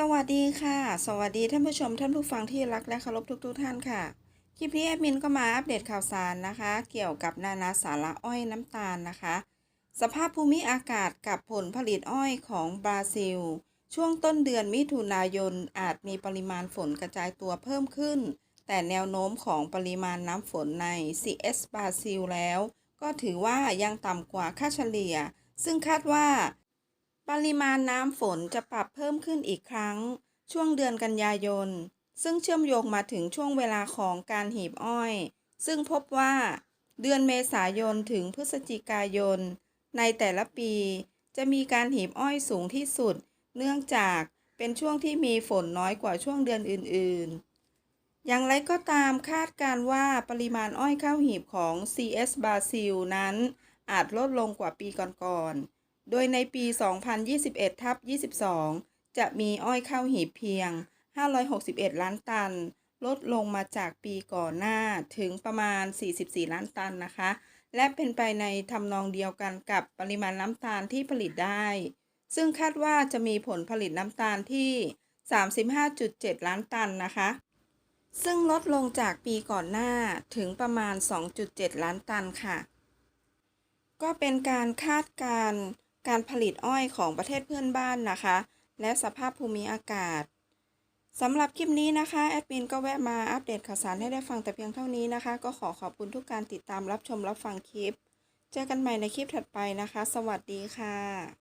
สวัสดีค่ะ สวัสดีท่านผู้ชมท่านผู้ฟังที่รักและเคารพทุกทท่านค่ะ คลิปนี้แอดมินก็มาอัปเดตข่าวสารนะคะ เกี่ยวกับนานาสาระอ้อยน้ำตาลนะคะ สภาพภูมิอากาศกับผลผลิตอ้อยของบราซิล ช่วงต้นเดือนมิถุนายนอาจมีปริมาณฝนกระจายตัวเพิ่มขึ้น แต่แนวโน้มของปริมาณน้ำฝนใน CS บราซิลแล้ว ก็ถือว่ายังต่ำกว่าค่าเฉลี่ย ซึ่งคาดว่า ปริมาณน้ำฝนจะปรับเพิ่มขึ้นอีกครั้ง ช่วงเดือนกันยายน ซึ่งเชื่อมโยงมาถึงช่วงเวลาของการหีบอ้อย ซึ่งพบว่า เดือนเมษายนถึงพฤศจิกายน ในแต่ละปี จะมีการหีบอ้อยสูงที่สุด เนื่องจากเป็นช่วงที่มีฝนน้อยกว่าช่วงเดือนอื่น ๆ อย่างไรก็ตามคาดการว่าปริมาณอ้อยเข้าหีบของ CS บราซิลนั้นอาจลดลงกว่าปีก่อนๆ โดยในปี 2021ทับ22 จะมีอ้อยเข้าหีบเพียง 561 ล้านตัน ลดลงมาจากปีก่อนหน้าถึงประมาณ 44 ล้านตันนะคะ และเป็นไปในทำนองเดียวกันกับปริมาณน้ำตาลที่ผลิตได้ ซึ่งคาดว่าจะมีผลผลิตน้ำตาลที่ 35.7 ล้านตันนะคะ ซึ่งลดลงจากปีก่อนหน้าถึงประมาณ 2.7 ล้านตันค่ะ ก็เป็นการคาดการณ์ การผลิตอ้อยของประเทศเพื่อนบ้านนะคะ และสภาพภูมิอากาศสำหรับคลิปนี้นะคะ แอดมินก็แวะมาอัปเดตข่าวสารให้ได้ฟังแต่เพียงเท่านี้นะคะ ก็ขอขอบคุณทุกการติดตามรับชมรับฟังคลิป เจอกันใหม่ในคลิปถัดไปนะคะ สวัสดีค่ะ